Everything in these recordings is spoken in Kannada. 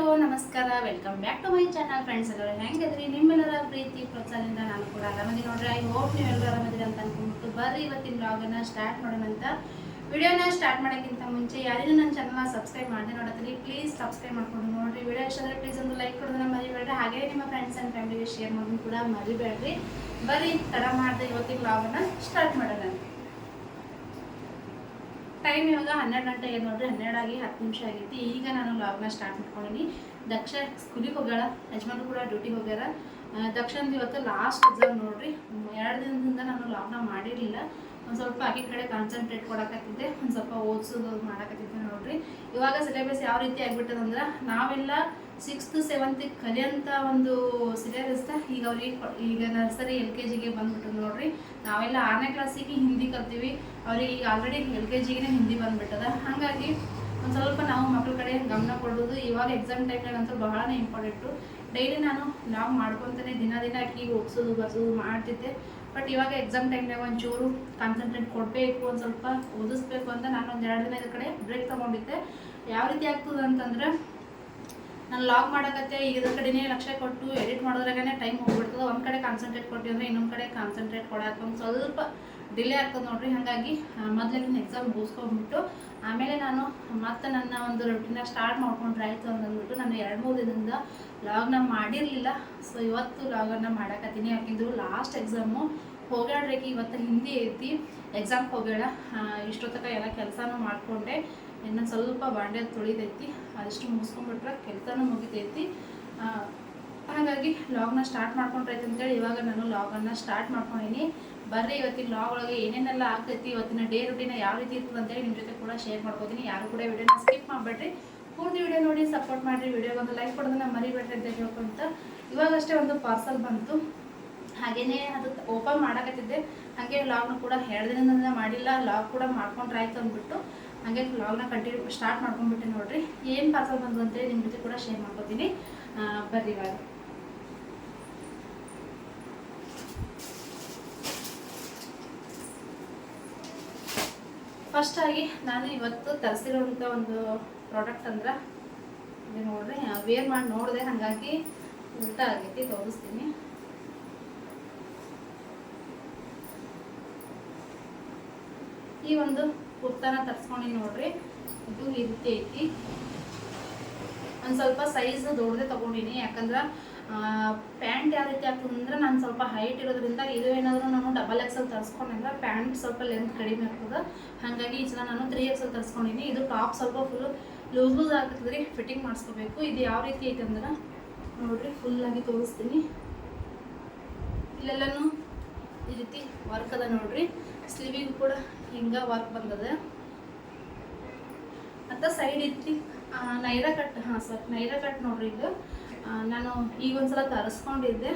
ಹಲೋ, ನಮಸ್ಕಾರ. Welcome back to my channel friends ಎಲ್ಲರೂ ಹೆಂಗದ್ರಿ? ನಿಮ್ಮೆಲ್ಲರ ಪ್ರೀತಿ, ಪ್ರೋತ್ಸಾಹದಿಂದ ನಾನು ಕೂಡ ಆರಾಮದಿ ನೋಡ್ರಿ ಐ ಹೋಪ್ ನೀವೆಲ್ಲರೂ ಆರಾಮದಿರಿ ಅಂತ ಅನ್ಕೊಂಡ್ಬಿಟ್ಟು ಬರ್ರಿ ಇವತ್ತಿನ ಬ್ಲಾಗನ್ನು ಸ್ಟಾರ್ಟ್ ಮಾಡೋಣ ಅಂತ. ವಿಡಿಯೋನ ಸ್ಟಾರ್ಟ್ ಮಾಡೋಕ್ಕಿಂತ ಮುಂಚೆ ಯಾರಿಗೂ ನನ್ನ ಚಾನಲ್ನ ಸಬ್ಸ್ಕ್ರೈಬ್ ಮಾಡಿದೆ ನೋಡತ್ತೀರಿ ಪ್ಲೀಸ್ ಸಬ್ಸ್ಕ್ರೈಬ್ ಮಾಡ್ಕೊಂಡು ನೋಡ್ರಿ. ವಿಡಿಯೋ ಇಷ್ಟ ಆದರೆ ಪ್ಲೀಸ್ ಒಂದು ಲೈಕ್ ಕೊಡೋದನ್ನ ಮರಿಬೇಡ್ರಿ. ಹಾಗೆ ನಿಮ್ಮ ಫ್ರೆಂಡ್ಸ್ ಆ್ಯಂಡ್ ಫ್ಯಾಮಿಲಿಗೆ ಶೇರ್ ಮಾಡೋದು ಕೂಡ ಮರಿಬೇಡ್ರಿ. ಬರ್ರಿ ತಡ ಮಾಡಿದೆ ಇವತ್ತಿನ ಬ್ಲಾಗನ್ನು ಸ್ಟಾರ್ಟ್ ಮಾಡೋಣ ಟೈಮ್ ಇವಾಗ ಹನ್ನೆರಡು ಗಂಟೆ ಏನು ನೋಡ್ರಿ ಹನ್ನೆರಡಾಗಿ ಹತ್ತು ನಿಮಿಷ ಆಗೈತಿ ಈಗ ನಾನು ಲಾಗ್ನ ಸ್ಟಾರ್ಟ್ ಮಾಡ್ಕೊಂಡಿನಿ. ದಕ್ಷ ಸ್ಕೂಲಿಗೆ ಹೋಗ್ಯಾಳ ಯಜಮಾನ್ರು ಕೂಡ ಡ್ಯೂಟಿಗೆ ಹೋಗ್ಯಾರ. ಆ, ದಕ್ಷಂದು ಇವತ್ತು ಲಾಸ್ಟ್ ಎಕ್ಸಾಮ್ ನೋಡ್ರಿ. ಎರಡು ದಿನದಿಂದ ನಾನು ಲಾಗ್ನ ಮಾಡಿರಲಿಲ್ಲ. ಒಂದು ಸ್ವಲ್ಪ ಆಕೆ ಕಡೆ ಕಾನ್ಸಂಟ್ರೇಟ್ ಕೊಡಕತ್ತಿದ್ದೆ ಒಂದು ಸ್ವಲ್ಪ ಓದಿಸೋದು ಮಾಡಕತ್ತಿದ್ದೆ ನೋಡ್ರಿ. ಇವಾಗ ಸಿಲೆಬಸ್ ಯಾವ ರೀತಿ ಆಗಿಬಿಟ್ಟದಂದ್ರೆ ನಾವೆಲ್ಲ ಸಿಕ್ಸ್ತ್ ಸೆವೆಂತಿಗೆ ಕಲಿಯೋಂಥ ಒಂದು ಸಿಲೆಬಸ್ನ ಈಗ ಅವ್ರಿಗೆ ಈಗ ನರ್ಸರಿ ಎಲ್ ಕೆ ಜಿಗೆ ಬಂದ್ಬಿಟ್ಟು ನೋಡ್ರಿ. ನಾವೆಲ್ಲ ಆರನೇ ಕ್ಲಾಸಿಗೆ ಹಿಂದಿ ಕಲ್ತೀವಿ. ಅವ್ರಿಗೆ ಈಗ ಆಲ್ರೆಡಿ ಎಲ್ ಕೆ ಜಿಗೆ ಹಿಂದಿ ಬಂದ್ಬಿಟ್ಟದ. ಹಾಗಾಗಿ ಒಂದು ಸ್ವಲ್ಪ ನಾವು ಮಕ್ಕಳ ಕಡೆ ಗಮನ ಕೊಡೋದು. ಇವಾಗ ಎಕ್ಸಾಮ್ ಟೈಮ್ನಾಗಂತೂ ಬಹಳ ಇಂಪಾರ್ಟೆಂಟು ಡೈಲಿ ನಾನು ನಾವು ಮಾಡ್ಕೊತಾನೆ ದಿನ ದಿನ ಆಕಿಗೆ ಹೋಗ್ಸೋದು ಬರ್ಸೋದು ಮಾಡ್ತಿದ್ದೆ. ಬಟ್ ಇವಾಗ ಎಕ್ಸಾಮ್ ಟೈಮ್ನಾಗ ಒಂಚೂರು ಕಾನ್ಸಂಟ್ರೇಟ್ ಕೊಡಬೇಕು, ಒಂದು ಸ್ವಲ್ಪ ಓದಿಸ್ಬೇಕು ಅಂತ ನಾನು ಒಂದು ಎರಡು ದಿನ ಇದ್ರ ಕಡೆ ಬ್ರೇಕ್ ತೊಗೊಂಡಿದ್ದೆ. ಯಾವ ರೀತಿ ಆಗ್ತದೆ ಅಂತಂದ್ರೆ ನಾನು ಲಾಗ್ ಮಾಡಕತ್ತೆ, ಇದ್ರ ಕಡೆನೇ ಲಕ್ಷ್ಯ ಕೊಟ್ಟು ಎಡಿಟ್ ಮಾಡೋದ್ರಾಗನೇ ಟೈಮ್ ಹೋಗ್ಬಿಡ್ತದೆ. ಒಂದು ಕಡೆ ಕಾನ್ಸಂಟ್ರೇಟ್ ಕೊಟ್ಟಿವಿ ಅಂದರೆ ಇನ್ನೊಂದು ಕಡೆ ಕಾನ್ಸಂಟ್ರೇಟ್ ಕೊಡಕ್ಕೆ ಒಂದು ಸ್ವಲ್ಪ ಡಿಲೇ ಆಗ್ತದೆ ನೋಡಿರಿ. ಹಾಗಾಗಿ ಮೊದಲಿನ ಎಕ್ಸಾಮ್ ಮುಗಿಸ್ಕೊಂಡ್ಬಿಟ್ಟು, ಆಮೇಲೆ ನಾನು ಮತ್ತೆ ನನ್ನ ಒಂದು ರೊಟೀನ ಸ್ಟಾರ್ಟ್ ಮಾಡ್ಕೊಂಡ್ರೆ ಆಯಿತು ಅಂತಂದ್ಬಿಟ್ಟು ನಾನು ಎರಡು ಮೂರು ದಿನದಿಂದ ಲಾಗ್ನ ಮಾಡಿರಲಿಲ್ಲ. ಸೊ ಇವತ್ತು ಲಾಗನ್ನ ಮಾಡಕತ್ತೀನಿ. ಯಾಕೆಂದ್ರೆ ಲಾಸ್ಟ್ ಎಕ್ಸಾಮು ಹೋಗ್ಯಾಡ್ರಿ ಇವತ್ತು ಹಿಂದಿ ಐತಿ. ಎಕ್ಸಾಮ್ಗೆ ಹೋಗ್ಯಾಡ ಇಷ್ಟೊತ್ತಕ ಎಲ್ಲ ಕೆಲಸನೂ ಮಾಡಿಕೊಂಡೆ. ಇನ್ನು ಸ್ವಲ್ಪ ಬಾಂಡೆ ತೊಳಿತೈತಿ, ಅದಷ್ಟು ಮುಗಿಸ್ಕೊಂಡ್ಬಿಟ್ರೆ ಕೆಲಸನೂ ಮುಗಿತೈತಿ. ಹಾಗಾಗಿ ಲಾಗ್ನ ಸ್ಟಾರ್ಟ್ ಮಾಡ್ಕೊಂಡ್ರೈತೆ ಅಂತೇಳಿ ಇವಾಗ ನಾನು ಲಾಗನ್ನು ಸ್ಟಾರ್ಟ್ ಮಾಡ್ಕೊಂಡಿನಿ. ಬರ್ರಿ, ಇವತ್ತಿನ ಲಾಗ್ ಒಳಗೆ ಏನೇನೆಲ್ಲ ಆಗ್ತೈತಿ, ಇವತ್ತಿನ ಡೇ ರುಟೀನ ಯಾವ ರೀತಿ ಇರ್ತದೆ ಅಂತೇಳಿ ನಿಮ್ಮ ಜೊತೆ ಕೂಡ ಶೇರ್ ಮಾಡ್ಕೋತೀನಿ. ಯಾರು ಕೂಡ ವಿಡಿಯೋನ ಸ್ಕಿಪ್ ಮಾಡಬೇಡ್ರಿ. ಪೂರ್ತಿ ವಿಡಿಯೋ ನೋಡಿ ಸಪೋರ್ಟ್ ಮಾಡಿರಿ. ವಿಡಿಯೋಗೆ ಒಂದು ಲೈಕ್ ಕೊಡೋದನ್ನ ಮರಿಬೇಡ್ರಿ ಅಂತ ಹೇಳ್ಕೊಂತ. ಇವಾಗಷ್ಟೇ ಒಂದು ಪಾರ್ಸಲ್ ಬಂತು. ಹಾಗೇನೆ ಅದು ಓಪನ್ ಮಾಡಕತ್ತಿದ್ದೆ. ಹಾಗೆ ಲಾಗ್ನ ಕೂಡ ಎರಡು ದಿನದಿಂದ ಮಾಡಿಲ್ಲ ಲಾಗ್ ಕೂಡ ಮಾಡ್ಕೊಂಡ್ರಾಯ್ತು ಅಂದ್ಬಿಟ್ಟು. ಹಾಗೆ ಲಾಗ್ನ ಕಂಟಿನ್ಯೂ ಸ್ಟಾರ್ಟ್ ಮಾಡ್ಕೊಂಡ್ಬಿಟ್ಟು ನೋಡ್ರಿ. ಏನು ಪಾರ್ಸಲ್ ಬಂತು ಅಂತೇಳಿ ನಿಮ್ಮ ಜೊತೆ ಕೂಡ ಶೇರ್ ಮಾಡ್ಕೋತೀನಿ. ಬರ್ರಿ ಇವಾಗ. ಫಸ್ಟ್ ಆಗಿ ನಾನು ಇವತ್ತು ತರಿಸಿರುವಂಥ ಒಂದು ಪ್ರಾಡಕ್ಟ್ ಅಂದ್ರೆ ಇದು ನೋಡ್ರಿ ವೇರ್ ಮಾಡಿ ನೋಡಿದೆ ಹಾಗಾಗಿ ಉಲ್ಟಾ ಆಗೈತಿ ತೋರಿಸ್ತೀನಿ. ಈ ಒಂದು ಕುರ್ತಾನ ತರಿಸ್ಕೊಂಡು ನೋಡ್ರಿ. ಇದು ಈ ರೀತಿ ಐತಿ. ಒಂದು ಸ್ವಲ್ಪ ಸೈಜ್ ದೊಡ್ಡದೇ ತಗೊಂಡಿನಿ. ಯಾಕಂದ್ರೆ ಪ್ಯಾಂಟ್ ಯಾವ ರೀತಿ ಆಗ್ತದೆ ಅಂದ್ರೆ ನಾನು ಸ್ವಲ್ಪ ಹೈಟ್ ಇರೋದ್ರಿಂದ ಇದು ಏನಾದರೂ ನಾನು ಡಬಲ್ ಎಕ್ಸ್ ಎಲ್ ತರಿಸ್ಕೊಂಡ್ರೆ ಪ್ಯಾಂಟ್ ಸ್ವಲ್ಪ ಲೆಂತ್ ಕಡಿಮೆ ಆಗ್ತದೆ. ಹಾಗಾಗಿ ಈ ಸಲ ನಾನು ತ್ರೀ ಎಕ್ಸೆಲ್ ತರಿಸ್ಕೊಂಡಿನಿ. ಇದು ಟಾಪ್ ಸ್ವಲ್ಪ ಫುಲ್ ಲೂಸ್ ಲೂಸ್ ಆಗ್ತದ್ರಿ ಫಿಟ್ಟಿಂಗ್ ಮಾಡಿಸ್ಕೋಬೇಕು. ಇದು ಯಾವ ರೀತಿ ಐತೆ ಅಂದ್ರೆ, ನೋಡ್ರಿ ಫುಲ್ಲಾಗಿ ತೋರಿಸ್ತೀನಿ. ಇಲ್ಲೆಲ್ಲನೂ ಈ ರೀತಿ ವರ್ಕ್ ಅದ ನೋಡ್ರಿ. ಸ್ಲೀವಿಗೂ ಕೂಡ ಹಿಂಗ ವರ್ಕ್ ಬಂದದೆ. ಮತ್ತು ಸೈಡ್ ಇತ್ತು ನೈರ ಕಟ್ ಹಾಂ ಸರ್ ನೈರಾ ಕಟ್ ನೋಡ್ರಿ ಇದು. ಆ, ನಾನು ಈಗ ಒಂದ್ಸಲ ತರಿಸ್ಕೊಂಡಿದ್ದೆ.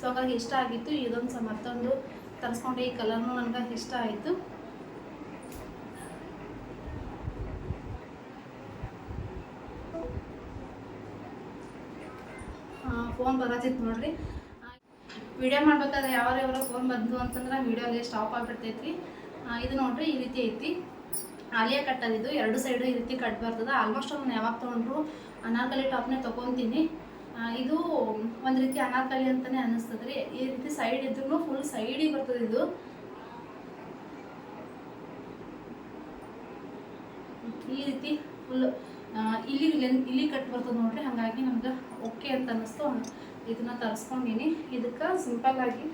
ಸೊ ಹಾಗಾಗಿ ಇಷ್ಟ ಆಗಿತ್ತು. ಇದೊಂದು ಸಹ ಮತ್ತೊಂದು ತರಿಸ್ಕೊಂಡು ಈ ಕಲರ್ನು ನನಗೆ ಇಷ್ಟ ಆಯಿತು. ಫೋನ್ ಬರತ್ತಿತ್ತು ನೋಡ್ರಿ. ವಿಡಿಯೋ ಮಾಡ್ಬೇಕಾದ್ರೆ ಯಾವ್ಯಾವ ಯಾವ್ಯಾವ ಫೋನ್ ಬಂದು ಅಂತಂದ್ರೆ ವಿಡಿಯೋ ಅಲ್ಲಿ ಸ್ಟಾಪ್ ಆಗಿಬಿಡ್ತೈತಿ ಇದು ನೋಡ್ರಿ ಈ ರೀತಿ ಐತಿ. ಆಲಿಯಾ ಕಟ್ಟದಿದ್ದು ಎರಡು ಸೈಡು ಈ ರೀತಿ ಕಟ್ ಬರ್ತದೆ. ಆಲ್ಮೋಸ್ಟ್ ನಾನು ಯಾವಾಗ ತೊಗೊಂಡ್ರು ಅನಾರ್ಕಲಿ ಟಾಪ್ನೇ ತೊಗೊತೀನಿ. ಇದು ಒಂದು ರೀತಿ ಅನಾರ್ಕಲಿ ಅಂತಲೇ ಅನ್ನಿಸ್ತದೆ ರೀ ಈ ರೀತಿ ಸೈಡ್ ಇದ್ರೂ ಫುಲ್ ಸೈಡಿಗೆ ಬರ್ತದೆ ಇದು. ಈ ರೀತಿ ಫುಲ್ ಇಲ್ಲಿ ಇಲ್ಲಿ ಕಟ್ ಬರ್ತದೆ ನೋಡ್ರಿ. ಹಾಗಾಗಿ ನಮ್ಗೆ ಓಕೆ ಅಂತ ಅನ್ನಿಸ್ತು. ಇದನ್ನ ತರಿಸ್ಕೊಂಡಿನಿ. ಇದಕ್ಕೆ ಸಿಂಪಲ್ ಆಗಿ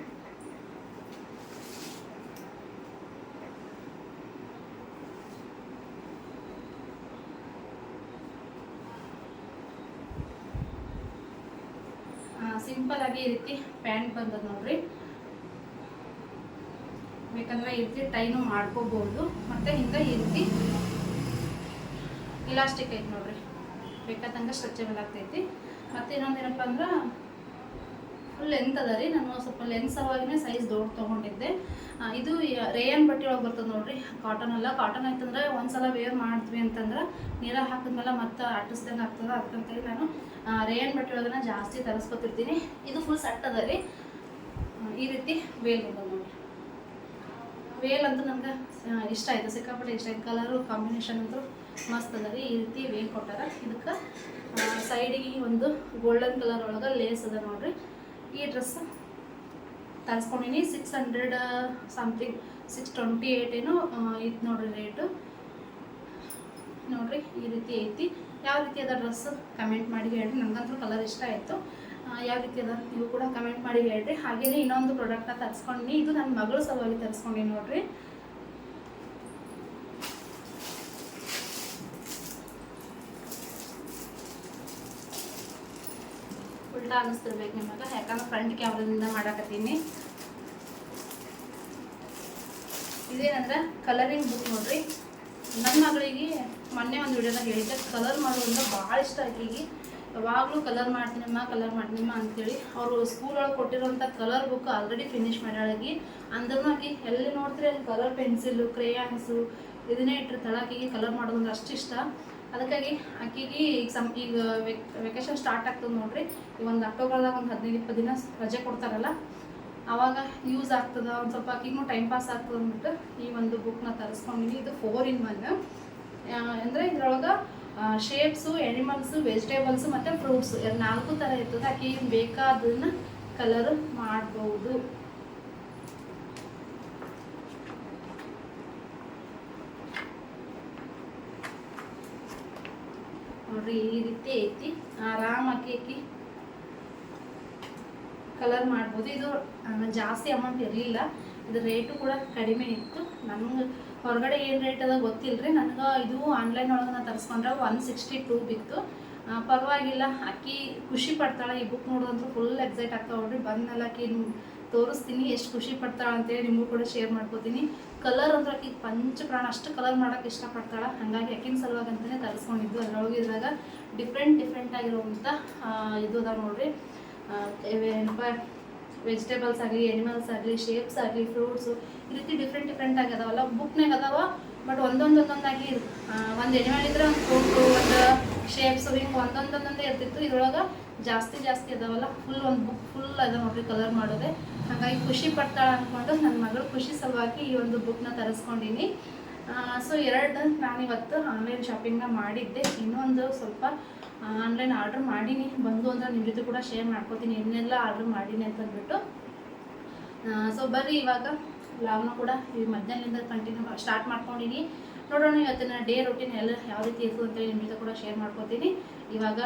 ಸಿಂಪಲ್ ಆಗಿ ಈ ರೀತಿ ಪ್ಯಾಂಟ್ ಬಂದದ ನೋಡ್ರಿ. ಬೇಕಂದ್ರೆ ಈ ರೀತಿ ಟೈನು ಮಾಡ್ಕೋಬಹುದು ಮತ್ತೆ ಹಿಂದೆ ಈ ರೀತಿ ಇಲಾಸ್ಟಿಕ್ ಐತಿ ನೋಡ್ರಿ. ಬೇಕಾದಂಗೆ ಸ್ಟ್ರೆಚಬಲ್ ಆಗ್ತೈತಿ. ಮತ್ತೆ ಇನ್ನೊಂದೇನಪ್ಪ ಅಂದ್ರೆ ಫುಲ್ ಲೆಂತ್ ಅದ ರೀ. ನಾನು ಸ್ವಲ್ಪ ಲೆಂತ್ ಅವಾಗೇ ಸೈಜ್ ದೊಡ್ಡ ತೊಗೊಂಡಿದ್ದೆ. ಇದು ರೇಯನ್ ಬಟ್ಟೆ ಒಳಗೆ ಬರ್ತದೆ ನೋಡ್ರಿ. ಕಾಟನ್ ಅಲ್ಲ. ಕಾಟನ್ ಆಯ್ತಂದ್ರೆ ಒಂದ್ಸಲ ವೇರ್ ಮಾಡಿದ್ವಿ ಅಂತಂದ್ರೆ ನೀರ ಹಾಕಿದ್ಮೇಲೆ ಮತ್ತೆ ಅಟ್ಟಿಸ್ದಂಗೆ ಆಗ್ತದೆ ಅದಕ್ಕಂತೇಳಿ ನಾನು ರೇಯನ್ ಬಟ್ಟೆ ಒಳಗನ ಜಾಸ್ತಿ ತರಿಸ್ಕೊತಿರ್ತೀನಿ. ಇದು ಫುಲ್ ಸಟ್ ಅದ ರೀ. ಈ ರೀತಿ ವೇಲ್ ಬಂದದ ನೋಡ್ರಿ. ವೇಲ್ ಅಂತೂ ನನಗೆ ಇಷ್ಟ ಆಯ್ತು. ಸಿಕ್ಕಾಪಟ್ಟೆ ಇಷ್ಟ ಆಯ್ತು. ಕಲರು ಕಾಂಬಿನೇಷನ್ ಅಂತೂ ಮಸ್ತ್ ಅದ ರೀ. ಈ ರೀತಿ ವೇಲ್ ಕೊಟ್ಟಾರ. ಇದಕ್ಕೆ ಸೈಡಿಗೆ ಒಂದು ಗೋಲ್ಡನ್ ಕಲರ್ ಒಳಗೆ ಲೇಸ್ ಅದ ನೋಡ್ರಿ. ಈ dress ತರಿಸ್ಕೊಂಡಿನಿ six hundred something six twenty eight ಏನೋ ಇತ್ತು ನೋಡ್ರಿ ರೇಟು ನೋಡ್ರಿ, ಈ ರೀತಿ ಐತಿ. ಯಾವ ರೀತಿ ಅದ ಡ್ರೆಸ್ ಕಮೆಂಟ್ ಮಾಡಿ ಹೇಳ್ರಿ. ನನಗಂತೂ ಕಲರ್ ಇಷ್ಟ ಆಯಿತು. ಯಾವ ರೀತಿ ಅದ ನೀವು ಕೂಡ ಕಮೆಂಟ್ ಮಾಡಿ ಹೇಳ್ರಿ. ಹಾಗೆಯೇ ಇನ್ನೊಂದು ಪ್ರಾಡಕ್ಟ್ನ ತರಿಸ್ಕೊಂಡಿನಿ ಇದು ನನ್ನ ಮಗಳ ಸಲುವಾಗಿ ತರಿಸ್ಕೊಂಡಿ ನೋಡ್ರಿ. ಉಲ್ಟಾ ಅನಿಸ್ತಿರ್ಬೇಕು ನಿಮಗೆ. ಯಾಕಂದ್ರೆ ಫ್ರಂಟ್ ಕ್ಯಾಮ್ರಾದಿಂದ ಮಾಡಾಕತ್ತೀನಿ. ಇದೇನಂದ್ರೆ ಕಲರಿಂಗ್ ಬುಕ್ ನೋಡ್ರಿ. ನನ್ನ ಮಗಳಿಗೆ ಮೊನ್ನೆ ಒಂದು ವಿಡಿಯೋದಾಗ ಹೇಳಿದ್ದೆ ಕಲರ್ ಮಾಡೋದ್ರಿಂದ ಭಾಳ ಇಷ್ಟ ಆಕಿಗೆ ಯಾವಾಗಲೂ ಕಲರ್ ಮಾಡ್ತೀನಮ್ಮ ಕಲರ್ ಮಾಡ್ತೀನಮ್ಮ ಅಂತೇಳಿ. ಅವರು ಸ್ಕೂಲ್ ಒಳಗೆ ಕೊಟ್ಟಿರೋಂಥ ಕಲರ್ ಬುಕ್ ಆಲ್ರೆಡಿ ಫಿನಿಶ್ ಮಾಡ್ಯಾಳಾಗಿ ಅಂದ್ರೂ ಆಕಿ, ಎಲ್ಲಿ ನೋಡ್ತೀರಿ ಅಲ್ಲಿ ಕಲರ್ ಪೆನ್ಸಿಲು ಕ್ರೇಯಾನ್ಸು ಇದನ್ನೇ ಇಟ್ಟಿರ್ತಾಳೆ ಆಕಿಗೆ ಕಲರ್ ಮಾಡೋದಂದ್ರೆ ಅಷ್ಟು ಇಷ್ಟ. ಅದಕ್ಕಾಗಿ ಆಕೆಗೆ ಈಗ ಸಮ್ ಈಗ ವೆಕೇಶನ್ ಸ್ಟಾರ್ಟ್ ಆಗ್ತದೆ ನೋಡ್ರಿ. ಈ ಒಂದು ಅಕ್ಟೋಬರ್ದಾಗ ಒಂದು ಹದಿನೈದು, ಇಪ್ಪತ್ತು ದಿನ ರಜೆ ಕೊಡ್ತಾರಲ್ಲ ಆವಾಗ ಯೂಸ್ ಆಗ್ತದ, ಒಂದು ಸ್ವಲ್ಪ ಆಕಿಗೂ ಟೈಮ್ ಪಾಸ್ ಆಗ್ತದೆ ಅಂದ್ಬಿಟ್ಟು ಈ ಒಂದು ಬುಕ್ನ ತರಿಸ್ಕೊಂಡಿನಿ. ಇದು ಫೋರ್ ಇನ್ ಒನ್ ಅಂದರೆ ಇದ್ರೊಳಗೆ ಶೇಪ್ಸು ಎನಿಮಲ್ಸು ವೆಜಿಟೇಬಲ್ಸು ಮತ್ತು ಫ್ರೂಟ್ಸು ನಾಲ್ಕು ಥರ ಇರ್ತದೆ. ಆಕೆ ಬೇಕಾದನ್ನ ಕಲರ್ ಮಾಡ್ಬೋದು. ನೋಡ್ರಿ ಈ ರೀತಿ ಐತಿ. ಆರಾಮ ಆಕಿ ಕಲರ್ ಮಾಡ್ಬೋದು. ಇದು ಜಾಸ್ತಿ ಅಮೌಂಟ್ ಇರಲಿಲ್ಲ. ಇದು ರೇಟು ಕೂಡ ಕಡಿಮೆ ಇತ್ತು. ನಮ್ಗೆ ಹೊರಗಡೆ ಏನು ರೇಟ್ ಅದ ಗೊತ್ತಿಲ್ಲರಿ ನನಗೆ ಇದು ಆನ್ಲೈನ್ ಒಳಗೆ ನಾನು ತರಿಸ್ಕೊಂಡ್ರೆ ಒನ್ ಸಿಕ್ಸ್ಟಿ ಟೂ ಬಿತ್ತು. ಪರವಾಗಿಲ್ಲ. ಅಕ್ಕಿ ಖುಷಿ ಪಡ್ತಾಳೆ. ಈ ಬುಕ್ ನೋಡೋದಂತೂ ಫುಲ್ ಎಕ್ಸೈಟ್ ಆಗ್ತಾವೆ ನೋಡ್ರಿ. ಬಂದ್ಮೇಲೆ ಆಕಿ ತೋರಿಸ್ತೀನಿ, ಎಷ್ಟು ಖುಷಿ ಪಡ್ತಾಳೆ ಅಂತೇಳಿ ನಿಮಗೂ ಕೂಡ ಶೇರ್ ಮಾಡ್ಕೋತೀನಿ. ಕಲರ್ ಅಂದ್ರೆ ಆಕಿ ಪಂಚ ಪ್ರಾಣ ಅಷ್ಟು ಕಲರ್ ಮಾಡೋಕೆ ಇಷ್ಟಪಡ್ತಾಳೆ. ಹಾಗಾಗಿ ಅಕ್ಕಿನ ಸಲುವಾಗಿ ಅಂತಲೇ ತರಿಸ್ಕೊಂಡಿದ್ದು. ಅದರೊಳಗೆ ಇದ್ರಾಗ ಡಿಫ್ರೆಂಟ್ ಡಿಫ್ರೆಂಟ್ ಆಗಿರುವಂಥ ಇದು ಅದಾವೆ ನೋಡ್ರಿ. ಏನಪ್ಪ ವೆಜಿಟೇಬಲ್ಸ್ ಆಗಲಿ ಎನಿಮಲ್ಸ್ ಆಗಲಿ ಶೇಪ್ಸ್ ಆಗಲಿ ಫ್ರೂಟ್ಸು ಈ ರೀತಿ ಡಿಫ್ರೆಂಟ್ ಡಿಫ್ರೆಂಟ್ ಆಗಿದಾವಲ್ಲ ಬುಕ್ನಾಗ ಅದಾವ ಬಟ್ ಒಂದೊಂದೊಂದೊಂದಾಗಿ ಒಂದು ಎನಿಮಲ್ ಇದ್ರೆ ಒಂದು ಫ್ರೂಟು ಒಂದು ಶೇಪ್ಸು ಹಿಂಗೆ ಒಂದೊಂದೊಂದೊಂದೇ ಇರ್ತಿತ್ತು. ಇದ್ರೊಳಗೆ ಜಾಸ್ತಿ ಜಾಸ್ತಿ ಇದಾವಲ್ಲ ಫುಲ್ ಒಂದು ಬುಕ್ ಫುಲ್ ಅದ ನೋಡ್ರಿ ಕಲರ್ ಮಾಡೋದೆ. ಹಾಗಾಗಿ ಖುಷಿ ಪಡ್ತಾಳ ಅಂದ್ಕೊಂಡು ನನ್ನ ಮಗಳು ಖುಷಿ ಸಲುವಾಗಿ ಈ ಒಂದು ಬುಕ್ನ ತರಿಸ್ಕೊಂಡಿನಿ. ಸೊ ಎರಡು ನಾನಿವತ್ತು ಆನ್ಲೈನ್ ಶಾಪಿಂಗ್ನ ಮಾಡಿದ್ದೆ. ಇನ್ನೊಂದು ಸ್ವಲ್ಪ ಆನ್ಲೈನ್ ಆರ್ಡ್ರ್ ಮಾಡೀನಿ. ಬಂದು ಅಂದ್ರೆ ನಿಮ್ಮ ಜೊತೆ ಕೂಡ ಶೇರ್ ಮಾಡ್ಕೋತೀನಿ. ಇನ್ನೆಲ್ಲ ಆರ್ಡ್ರ್ ಮಾಡೀನಿ ಅಂತ ಅಂದ್ಬಿಟ್ಟು. ಸೊ ಬರ್ರಿ ಇವಾಗ. ಲಾಗ್ನ ಕೂಡ ಈ ಮಧ್ಯಾಹ್ನದಿಂದ ಕಂಟಿನ್ಯೂ ಸ್ಟಾರ್ಟ್ ಮಾಡ್ಕೊಂಡಿನಿ. ನೋಡೋಣ ಇವತ್ತಿನ ಡೇ ರೊಟೀನ್ ಎಲ್ಲ ಯಾವ ರೀತಿ ಇರ್ತದೆ ಅಂತೇಳಿ ನಿಮ್ಮ ಜೊತೆ ಕೂಡ ಶೇರ್ ಮಾಡ್ಕೋತೀನಿ. ಇವಾಗ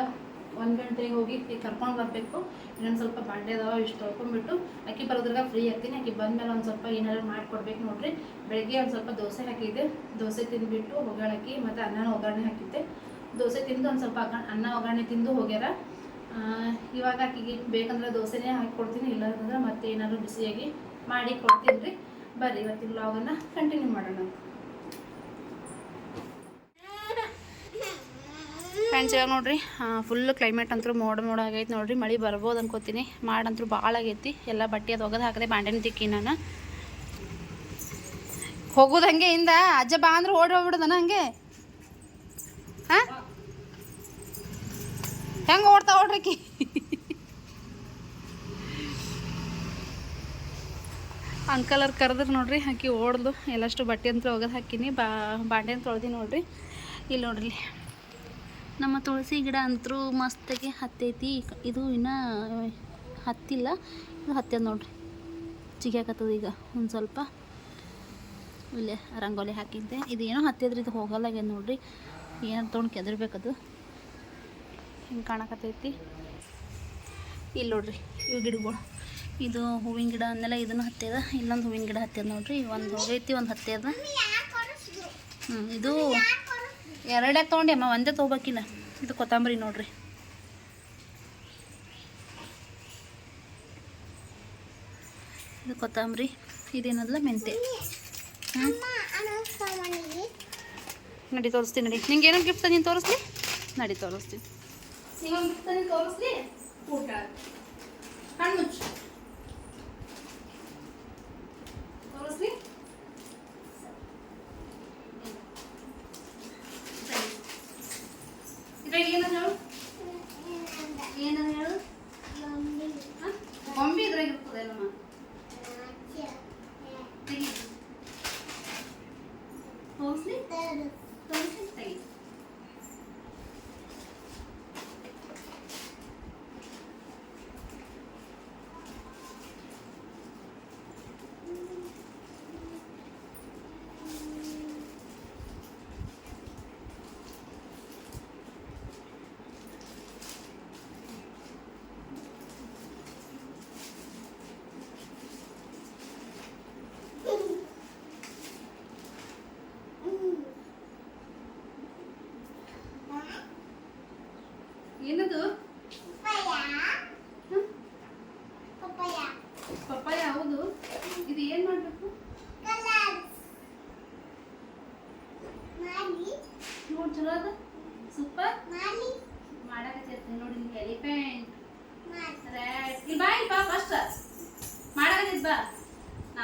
ಒಂದು ಗಂಟೆಗೆ ಹೋಗಿ ಕರ್ಕೊಂಡು ಬರಬೇಕು. ಇನ್ನೊಂದು ಸ್ವಲ್ಪ ಬಾಂಡೆ ಅದಾವ, ಇಷ್ಟು ತೊಳ್ಕೊಂಡ್ಬಿಟ್ಟು ಅಕ್ಕಿ ಬರೋದ್ರಾಗ ಫ್ರೀ ಆಗ್ತೀನಿ. ಅಕ್ಕಿ ಬಂದಮೇಲೆ ಒಂದು ಸ್ವಲ್ಪ ಏನಾದ್ರು ಮಾಡಿಕೊಡ್ಬೇಕು ನೋಡ್ರಿ. ಬೆಳಗ್ಗೆ ಒಂದು ಸ್ವಲ್ಪ ದೋಸೆ ಹಾಕಿದ್ದೆ. ದೋಸೆ ತಿಂದುಬಿಟ್ಟು ಒಗ್ಗರಣೆ ಮತ್ತು ಅನ್ನನ ಒಗ್ಗರಣೆ ಹಾಕಿದ್ದೆ. ದೋಸೆ ತಿಂದು ಒಂದು ಸ್ವಲ್ಪ ಅನ್ನ ಒಗ್ಗರಣೆ ತಿಂದು ಹೋಗ್ಯಾರ. ಇವಾಗ ಅಕ್ಕಿಗೆ ಬೇಕಂದ್ರೆ ದೋಸೆನೇ ಹಾಕಿ ಕೊಡ್ತೀನಿ. ಇಲ್ಲ ಮತ್ತೆ ಏನಾದರೂ ಬಿಸಿಯಾಗಿ ಮಾಡಿ ಕೊಡ್ತೀನಿ ರೀ. ಬರ್ರಿ, ಇವತ್ತಿನ ಲಾಗನ್ನು ಕಂಟಿನ್ಯೂ ಮಾಡೋಣ ಫ್ರೆಂಡ್ಸ್ ಇವಾಗ ನೋಡ್ರಿ ಫುಲ್ ಕ್ಲೈಮೇಟ್ ಅಂತೂ ಮೋಡ ಮೋಡ ಆಗೈತೆ ನೋಡ್ರಿ. ಮಳೆ ಬರ್ಬೋದು ಅನ್ಕೋತೀನಿ. ಮಾಡಂತೂ ಭಾಳ ಆಗೈತಿ. ಎಲ್ಲ ಬಟ್ಟೆ ಅದು ಒಗದು ಹಾಕದೆ ಬಾಂಡೆನ ತಿಕ್ಕಿ ನಾನು. ಹೋಗೋದು ಹಂಗೆ ಇಂದ? ಅಜ್ಜ ಬಾ ಅಂದ್ರೆ ಓಡಿ ಹೋಗ್ಬಿಡೋದನ ಹಂಗೆ? ಹಾಂ? ಹೆಂಗೆ ಓಡ್ತಾ ಓಡ್ರಿಕಿ ಅಂಕಲ್ ಅವ್ರು ಕರೆದ್ರು ನೋಡ್ರಿ ಹಾಕಿ ಓಡ್ದು. ಎಲ್ಲಷ್ಟು ಬಟ್ಟೆ ಅಂತ ಒಗದು ಹಾಕಿನಿ. ಬಾ ಬಾಂಡೆ ತೊಳ್ದಿ ನೋಡ್ರಿ. ಇಲ್ಲಿ ನೋಡ್ರಿ. ನಮ್ಮ ತುಳಸಿ ಗಿಡ ಅಂತೂ ಮಸ್ತಾಗಿ ಹತ್ತೈತಿ. ಇದು ಇನ್ನೂ ಹತ್ತಿಲ್ಲ. ಇದು ಹತ್ತದ ನೋಡ್ರಿ. ಚಿಗ್ಯಾಕತ್ತದ ಈಗ ಒಂದು ಸ್ವಲ್ಪ. ಇಲ್ಲೇ ರಂಗೋಲಿ ಹಾಕಿದ್ದೆ. ಇದು ಏನೋ ಹತ್ತಿದ್ರಿ ಇದು ಹೋಗಲ್ಲಾಗ್ಯದ ನೋಡ್ರಿ. ಏನು ತೊಗೊಂಡು ಕೆದರ್ಬೇಕದು. ಹಿಂಗೆ ಕಾಣಕತ್ತೈತಿ. ಇಲ್ಲಿ ನೋಡ್ರಿ, ಇವು ಗಿಡಗಳು. ಇದು ಹೂವಿನ ಗಿಡ ಅಂದೆಲ್ಲ ಇದನ್ನು ಹತ್ತಿದ. ಇಲ್ಲೊಂದು ಹೂವಿನ ಗಿಡ ಹತ್ತಿದ ನೋಡ್ರಿ. ಒಂದು ಹೋಗೈತಿ, ಒಂದು ಹತ್ತಿದ. ಹ್ಞೂ ಇದು ಎರಡೇ ತೊಗೊಂಡೆ ಅಮ್ಮ, ಒಂದೇ ತೊಗೋಬೇಕಿಲ್ಲ. ಇದು ಕೊತ್ತಂಬರಿ ನೋಡ್ರಿ. ಇದು ಕೊತ್ತಂಬರಿ ಇದೇನಲ್ಲ ಮೆಂತೆ ನಡಿ ತೋರಿಸ್ತೀನಿ ನಡಿ. ನಿಂಗೆ ಏನೋ ಗಿಫ್ಟ್ ನೀನು ತೋರಿಸ್ಲಿ? ನಡಿ ತೋರಿಸ್ತೀನಿ. ತೋರಿಸ್ಲಿ ಊಟ ಕಣ್ಣು ಮುಚ್ಚು ತೋರಿಸ್ಲಿ ಇದ್ರಾಗ ಏನದ ಹೇಳು ಏನದ ಹೇಳು ಹ? ಗೊಂಬೆ ಇದ್ರಾಗ ಇರ್ತದೆ ನಮ್ಮ ತೆಗಿ ಚಲೋ ಅದ ಸೂಪರ್ ಮಾಡಕತ್ತೈತಿ ನೋಡಿ ಎಲಿಫೆಂಟ್ ರ್ಯಾಟ್ ಇಲ್ಲಿ ಬಾ ಇಲ್ಲಿ ಬಾ ಫಸ್ಟ್ ಮಾಡಕತ್ತೈತಿ ಬಾ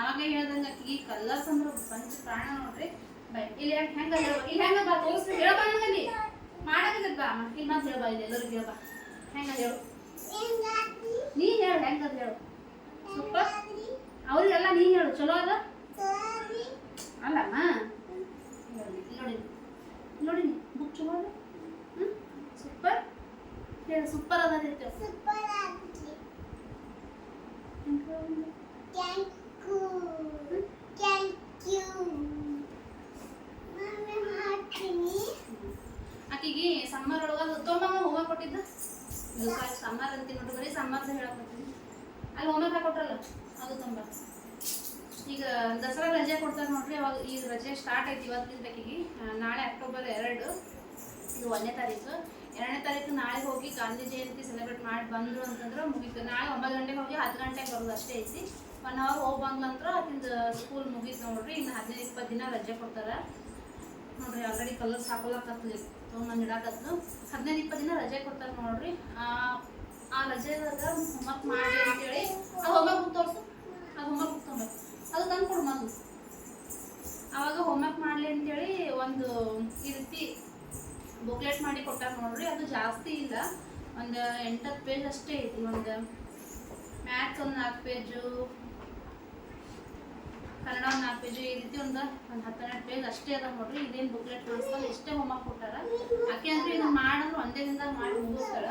ನಾವಾಗ ಹೇಳ್ದಂಗ ಈ ಕಲರ್ಸ್ ಅಂದ್ರೆ ಪಂಚ ಪ್ರಾಣ ನೋಡ್ರಿ. ಇಲ್ಲಿ ಯಾಕೆ ಹೆಂಗ ಇಲ್ಲಿ ಹೆಂಗ ಬಾ ತೋರಿಸ್ರಿ. ಹೇಳ ಬಾ ನಂಗಲ್ಲಿ ಬಾ ಇಲ್ಲಿ ಮತ್ತೆ ಹೇಳ್ಬಾ ಇಲ್ಲಿ ಎಲ್ಲರಿಗೂ ಹೇಳ್ಬಾ. ಹೆಂಗ ಹೇಳು. ನೀ ಹೇಳು ಹೆಂಗ ಹೇಳು. ಸೂಪರ್. ಅವ್ರಿಗೆಲ್ಲ ನೀ ಹೇಳು ಚಲೋ ಅದ? ಅಲ್ಲಮ್ಮ ನೋಡಿ. ನೋಡಿ ಬುಕ್ ಚಲೋ ಅದ? ಸೂಪರ್. ಹೇಳು ಸೂಪರ್ ಅದ ರೀತಿ ಆಕಿಗೆ ಸಮ್ಮರ್ ಒಳಗ ತೊಂಬಮ್ಮ ಹೋಮ್ವರ್ಕ್ ಕೊಟ್ಟಿದ್ದ. ಸಮ್ಮರ್ ಅಂತೀನಿ ನೋಡ್ರಿ ಬರೀ ಸಮ್ಮರ್ ಹೇಳಕತ್ತೀನಿ ಅಲ್ಲಿ ಹೋಮ್ವರ್ಕ್ ಹಾಕೊಟ್ರಲ್ಲ, ಅದು ತುಂಬ. ಈಗ ದಸರಾ ರಜೆ ಕೊಡ್ತಾರೆ ನೋಡ್ರಿ, ಅವಾಗ ಈಗ ರಜೆ ಸ್ಟಾರ್ಟ್ ಐತಿ ಇವತ್ತಿಂದ ಆಕಿಗೆ ನಾಳೆ ಅಕ್ಟೋಬರ್ ಎರಡು, ಇದು ಒಂದನೇ ತಾರೀಕು. ಎರಡನೇ ತಾರೀಕು ನಾಳೆ ಹೋಗಿ ಗಾಂಧಿ ಜಯಂತಿ ಸೆಲೆಬ್ರೇಟ್ ಮಾಡಿ ಬಂದ್ರು ಅಂತಂದ್ರೆ ಮುಗೀತು. ನಾಳೆ ಒಂಬತ್ತು ಗಂಟೆಗೆ ಹೋಗಿ ಹತ್ತು ಗಂಟೆಗೆ ಬರೋದು ಅಷ್ಟೇ ಐತಿ. ಒನ್ ಅವರ್ ಹೋಗಿ ನಂತರ ಅಕಿಂದ ಸ್ಕೂಲ್ ಮುಗೀತು ನೋಡ್ರಿ, ಇನ್ನು ಹದಿನೈದು ಇಪ್ಪತ್ತು ದಿನ ರಜೆ ಕೊಡ್ತಾರೆ. ನೋಡ್ರಿ ಆಲ್ರೆಡಿ ಕಲರ್ಸ್ ಹಾಕೊಳಕತ್ಲಿ, ತೊಗೊಂಬಂದು ಇಡಾಕತ್ಲು. ಹದಿನೈದು ಇಪ್ಪತ್ತು ದಿನ ರಜೆ ಕೊಡ್ತಾರೆ ನೋಡ್ರಿ. ಆ ಆ ರಜೆದಾಗ ಹೋಮ್ವರ್ಕ್ ಮಾಡಿ ಅಂತೇಳಿ ಆ ಹೋಮ್ವರ್ಕ್ ತೋರಿಸು. ಅದು ಹೋಮ್ವರ್ಕ್ ಬುಕ್ ತೊಗೊಬೇಕು ಅದು ತಂದು ಕೊಡು ಮೊದಲು. ಅವಾಗ ಹೋಮ್ವರ್ಕ್ ಮಾಡಲಿ ಅಂತೇಳಿ ಒಂದು ಈ ರೀತಿ ಬುಕ್ಲೆಟ್ ಮಾಡಿ ಕೊಟ್ಟಾರ ನೋಡ್ರಿ. ಅದು ಜಾಸ್ತಿ ಇಲ್ಲ. ಒಂದು ಎಂಟತ್ತು ಪೇಜ್ ಅಷ್ಟೇ ಐತಿ. ಒಂದು ಮ್ಯಾಥ್ಸ್ ಒಂದು ನಾಲ್ಕು ಪೇಜು ಕನ್ನಡ ಒಂದು ನಾಲ್ಕು ಪೇಜ್ ಈ ರೀತಿ ಒಂದು ಒಂದು ಹತ್ತೆರಡು ಪೇಜ್ ಅಷ್ಟೇ ಅದ ನೋಡ್ರಿ. ಇದೇನು ಬುಕ್ಲೆಟ್ ಕಾಣಿಸ್ತಲ್ಲ ಇಷ್ಟೇ ಹೋಮ್ವರ್ಕ್ ಕೊಟ್ಟಾರ. ಯಾಕೆ ಅಂದ್ರೆ ಇದು ಮಾಡಿದ್ರೆ ಒಂದೇ ದಿನದಾಗ ಮಾಡಿ ಮುಗಿಸ್ತಾಳ.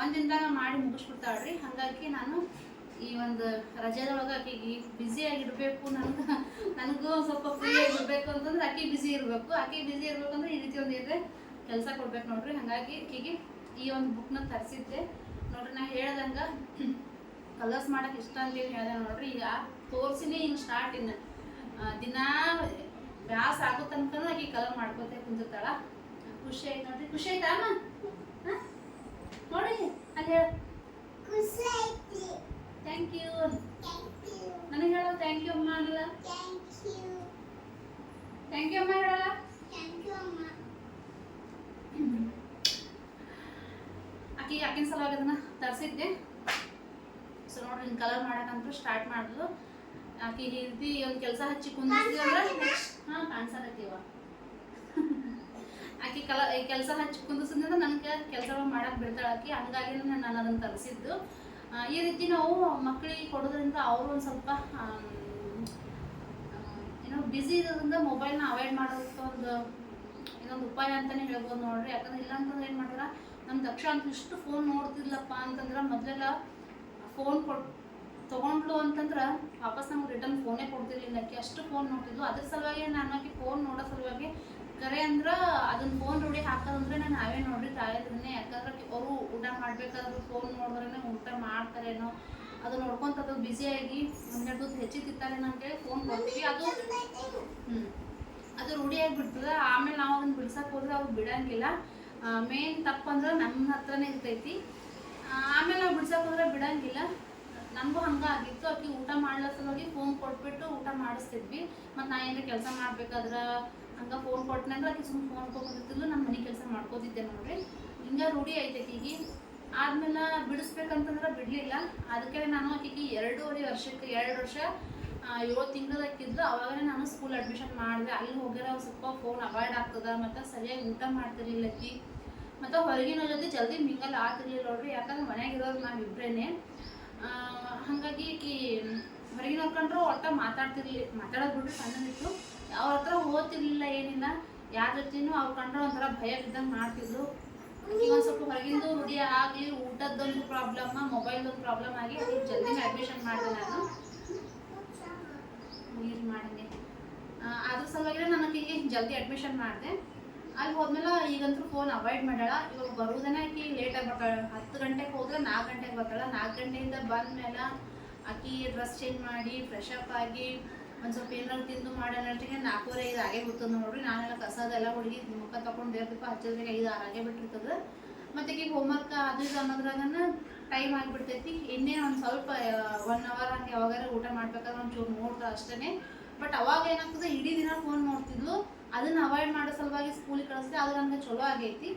ಒಂದು ದಿನದಾಗ ಮಾಡಿ ಮುಗಿಸ್ಬಿಡ್ತಾಳ್ರಿ. ಹಾಗಾಗಿ ನಾನು ಈ ಒಂದು ರಜೆದೊಳಗೆ ಆಕೆಗೆ ಬ್ಯುಸಿ ಆಗಿರ್ಬೇಕು, ನನ್ಗೆ, ನನಗೂ ಸ್ವಲ್ಪ ಫ್ರೀ ಆಗಿರ್ಬೇಕು ಅಂತಂದ್ರೆ ಆಕೆ ಬ್ಯುಸಿ ಇರಬೇಕು. ಆಕೆ ಬ್ಯುಸಿ ಇರ್ಬೇಕಂದ್ರೆ ಈ ರೀತಿ ಒಂದು ಇದ್ರೆ ಕೆಲಸ ಕೊಡ್ಬೇಕು ನೋಡ್ರಿ. ಹಾಗಾಗಿ ಆಕೆಗೆ ಈ ಒಂದು ಬುಕ್ನ ತರಿಸಿದ್ದೆ. ನೋಡ್ರಿ, ನಾ ಹೇಳ್ದಂಗ ಕಲರ್ಸ್ ಮಾಡೋಕೆ ಇಷ್ಟ ಅಂತೇಳಿ ಹೇಳ್ದೆ ನೋಡ್ರಿ ಈಗ ತೋರ್ಸಿನಿ ಇನ್ನು ಸ್ಟಾರ್ಟ್ ಇನ್ನು. ದಿನಾ ಬ್ಯಾಸ್ ಆಗೋ ತನಕ ಆಕೆ ಕಲರ್ ಮಾಡ್ಕೋತೇ ಕುಂದಿರ್ತಾಳ. ಖುಷಿ ಆಯ್ತು ನೋಡ್ರಿ. ಖುಷಿ ಆಯ್ತಾ? ನೋಡಿ ಅಲ್ಲಿ ಹೇಳ. ಥ್ಯಾಂಕ್ ಯು ನನಗೆ ಹೇಳೋ ಥ್ಯಾಂಕ್ ಯು ಅಮ್ಮ ಅನ್ನಲ್ಲ ಥ್ಯಾಂಕ್ ಯು ಅಮ್ಮ ಹೇಳಲ್ಲ. ಆಕೆ ಆಕಿನ ಸಲುವಾಗಿ ಅದನ್ನ ತರಿಸಿದ್ದೆ. ಸೊ ನೋಡ್ರಿ ಕಲರ್ ಮಾಡಕ್ಕಂತೂ ಸ್ಟಾರ್ಟ್ ಮಾಡಿದ್ಲು ಆಕೆ ರೀತಿ ಒಂದು ಕೆಲಸ ಹಚ್ಚಿ ಕುಂದಿರ್ತೀವಿ ಅಂದ್ರೆ ನೆಕ್ಸ್ಟ್ ಹಾಂ ಕಾಣಿಸಕತ್ತೀವ. ಆಕಿ ಕಲ ಈ ಕೆಲಸ ಹಚ್ಚಿ ಕುಂದಿಸಿದ್ರೆ ನನಗೆ ಕೆಲಸ ಮಾಡಕ್ಕೆ ಬಿಡ್ತಾಳೆ ಆಕೆ. ಹಂಗಾಗಿ ನಾನು ಅದನ್ನು ತರಿಸಿದ್ದು. ಈ ರೀತಿ ನಾವು ಮಕ್ಕಳಿಗೆ ಕೊಡೋದ್ರಿಂದ ಅವರು ಒಂದು ಸ್ವಲ್ಪ ಏನೋ ಬ್ಯುಸಿ ಇರೋದ್ರಿಂದ ಮೊಬೈಲ್ನ ಅವಾಯ್ಡ್ ಮಾಡೋದಕ್ಕೆ ಒಂದು ಇನ್ನೊಂದು ಉಪಾಯ ಅಂತಲೇ ಹೇಳ್ಬೋದು ನೋಡ್ರಿ. ಯಾಕಂದ್ರೆ ಇಲ್ಲ ಅಂತಂದ್ರೆ ಏನು ಮಾಡ್ತಾರೆ ನಮ್ಮ ದಕ್ಷ ಅಂತ ಇಷ್ಟು ಫೋನ್ ನೋಡ್ತಿದ್ಲಪ್ಪ ಅಂತಂದ್ರೆ ಮೊದಲೆಲ್ಲ ಫೋನ್ ಕೊಟ್ ತೊಗೊಂಡ್ಲು ಅಂತಂದ್ರೆ ವಾಪಸ್ ನಮ್ಗೆ ರಿಟರ್ನ್ ಫೋನೇ ಕೊಡ್ತಿರ್ಲಿಲ್ಲ. ಆಕೆ ಅಷ್ಟು ಫೋನ್ ನೋಡ್ತಿದ್ಲು. ಅದ್ರ ಸಲುವಾಗಿ ನಾನು ಆಕೆ ಫೋನ್ ನೋಡೋ ಸಲುವಾಗಿ ಕರೆ ಅಂದ್ರೆ ಅದನ್ನ ಫೋನ್ ರೂಢಿ ಹಾಕೋದಂದ್ರೆ ನಾನು ನಾವೇ ನೋಡ್ರಿ ತಾಯಿದ್ರನ್ನೇ ಯಾಕಂದ್ರೆ ಅವರು ಊಟ ಮಾಡ್ಬೇಕಾದ್ರೂ ಫೋನ್ ನೋಡಿದ್ರೆ ಊಟ ಮಾಡ್ತಾರೇನೋ. ಅದು ನೋಡ್ಕೊಂತ ಅದು ಬ್ಯುಸಿಯಾಗಿ ಒಂದೆರಡು ಹೊತ್ತು ತಿಂತಾರೇನೋ ಅಂತೇಳಿ ಫೋನ್ ಕೊಡ್ತೀವಿ. ಅದು ಹ್ಞೂ ಅದು ರೂಢಿಯಾಗಿ ಬಿಡ್ತದೆ ಆಮೇಲೆ ನಾವು ಅದನ್ನ ಬಿಡ್ಸಕ್ಕೆ ಹೋದ್ರೆ ಅವ್ರು ಬಿಡಂಗಿಲ್ಲ. ಮೇನ್ ತಪ್ಪಂದ್ರೆ ನಮ್ಮ ಹತ್ರನೇ ಇರ್ತೈತಿ. ಆಮೇಲೆ ನಾವು ಬಿಡ್ಸಕ್ಕೆ ಹೋದ್ರೆ ಬಿಡಂಗಿಲ್ಲ. ನನಗೂ ಹಂಗೆ ಆಗಿತ್ತು. ಅಕ್ಕಿ ಊಟ ಮಾಡ್ಲೋ ಫೋನ್ ಕೊಟ್ಬಿಟ್ಟು ಊಟ ಮಾಡಿಸ್ತಿದ್ವಿ. ಮತ್ತು ನಾ ಏನಾರ ಕೆಲಸ ಮಾಡ್ಬೇಕಾದ್ರೆ ಹಂಗೆ ಫೋನ್ ಕೊಟ್ಟನಂದ್ರೆ ಆಕೆ ಸುಮ್ಮನೆ ಫೋನ್ ಕೊಟ್ಟಿರ್ತಿದ್ಲು ನಮ್ಮ ಮನೆ ಕೆಲಸ ಮಾಡ್ಕೋತಿದ್ದೆ ನೋಡ್ರಿ. ಹಿಂಗೆ ರೂಢಿ ಐತೆ ಈಗ ಆದ್ಮೇಲೆ ಬಿಡಿಸ್ಬೇಕಂತಂದ್ರೆ ಬಿಡಲಿಲ್ಲ. ಅದಕ್ಕೆ ನಾನು ಆಕಿಗೆ ಎರಡೂವರೆ ವರ್ಷಕ್ಕೆ ಎರಡು ವರ್ಷ ಏಳು ತಿಂಗಳು ಅವಾಗಲೇ ನಾನು ಸ್ಕೂಲ್ ಅಡ್ಮಿಷನ್ ಮಾಡಿದೆ. ಅಲ್ಲಿ ಹೋಗಿರೋ ಸ್ವಲ್ಪ ಫೋನ್ ಅವಾಯ್ಡ್ ಆಗ್ತದ. ಮತ್ತು ಸರಿಯಾಗಿ ಊಟ ಮಾಡ್ತಿರ್ಲಿಲ್ಲ ಆಕಿ ಮತ್ತು ಹೊರಗಿನ ಜೊತೆ ಜಲ್ದಿ ಮಿಂಗಲ್ ಆಗ್ತಿರ್ಲಿಲ್ಲ ನೋಡ್ರಿ, ಯಾಕಂದ್ರೆ ಮನ್ಯಾಗಿರೋರು ನಾವು ಇಬ್ಬರೇನೆ ಹಾಗಾಗಿ ಈ ಹೊರಗಿನ ಕಂಡ್ರು ಒಟ್ಟ ಮಾತಾಡ್ತಿರ್ಲಿ, ಮಾತಾಡೋದು ಬಿಟ್ಟು ಸಣ್ಣದಿತ್ತು. ಅವ್ರ ಹತ್ರ ಓದ್ತಿರ್ಲಿಲ್ಲ ಏನಿಲ್ಲ, ಯಾರ ಜೊತೆನೂ ಅವ್ರು ಕಂಡ್ರೆ ಒಂಥರ ಭಯ ಬಿದ್ದಂಗೆ ಮಾಡ್ತಿದ್ರು. ಒಂದು ಸ್ವಲ್ಪ ಹೊರಗಿಂದು ರೂಢಿ ಆಗಲಿ, ಊಟದ್ದೊಂದು ಪ್ರಾಬ್ಲಮ್, ಮೊಬೈಲ್ದೊಂದು ಪ್ರಾಬ್ಲಮ್ ಆಗಿ ಜಲ್ದಿ ಅಡ್ಮಿಷನ್ ಮಾಡಿದೆ ನಾನು. ಮಾಡಿದೆ ಅದ್ರ ಸಲುವಾಗಿ ನನಗೆ ಜಲ್ದಿ ಅಡ್ಮಿಷನ್ ಮಾಡಿದೆ. ಅಲ್ಲಿ ಹೋದ್ಮೇಲೆ ಈಗಂತೂ ಫೋನ್ ಅವಾಯ್ಡ್ ಮಾಡ್ಯಾಳ. ಇವಾಗ ಬರುವುದನ್ನ ಆಕಿ ಲೇಟಾಗಿ ಬರ್ತಾಳೆ ಹತ್ತು ಗಂಟೆಗೆ ಹೋದ್ರೆ ನಾಲ್ಕು ಗಂಟೆಗೆ ಬರ್ತಾಳೆ. ನಾಲ್ಕು ಗಂಟೆಯಿಂದ ಬಂದ್ಮೇಲೆ ಆಕಿ ಡ್ರೆಸ್ ಚೇಂಜ್ ಮಾಡಿ ಫ್ರೆಶ್ ಅಪ್ ಆಗಿ ಒಂದು ಸ್ವಲ್ಪ ಏನಾದ್ರು ತಿಂದು ಮಾಡಿ ಅನ್ನೋಷ್ಟಿಗೆ ನಾಲ್ಕೂವರೆ, ಐದು ಆಗೇ ಬಿಡ್ತದೆ ನೋಡ್ರಿ. ನಾನೆಲ್ಲ ಕಸದೆಲ್ಲ ಹುಡುಗಿ ಮುಖ ತಗೊಂಡು ದೇವ್ರದಪ್ಪ ಹಚ್ಚಿದ್ರೆ ಐದು, ಆರು ಆಗೇ ಬಿಟ್ಟಿರ್ತದೆ. ಮತ್ತೆ ಈಗ ಹೋಮ್ವರ್ಕ್ ಅದು ಇದು ಅನ್ನೋದ್ರಾಗನ ಟೈಮ್ ಆಗಿಬಿಡ್ತೈತಿ. ಇನ್ನೇ ಒಂದು ಸ್ವಲ್ಪ ಒನ್ ಅವರ್ ಹಂಗೆ ಯಾವಾಗಾರ ಊಟ ಮಾಡ್ಬೇಕಾದ್ರೆ ಒಂಚೂರು ನೋಡ್ತಾ ಅಷ್ಟೇ ಬಟ್ ಅವಾಗ ಏನಾಗ್ತದೆ? ಇಡೀ ದಿನ ಫೋನ್ ನೋಡ್ತಿದ್ಲು. ಅದನ್ನ ಅವಾಯ್ಡ್ ಮಾಡೋ ಸಲುವಾಗಿ ಸ್ಕೂಲಿಗೆ ಕಳಿಸಿದೆ ಅದು ನನಗೆ ಚಲೋ ಆಗೈತಿ.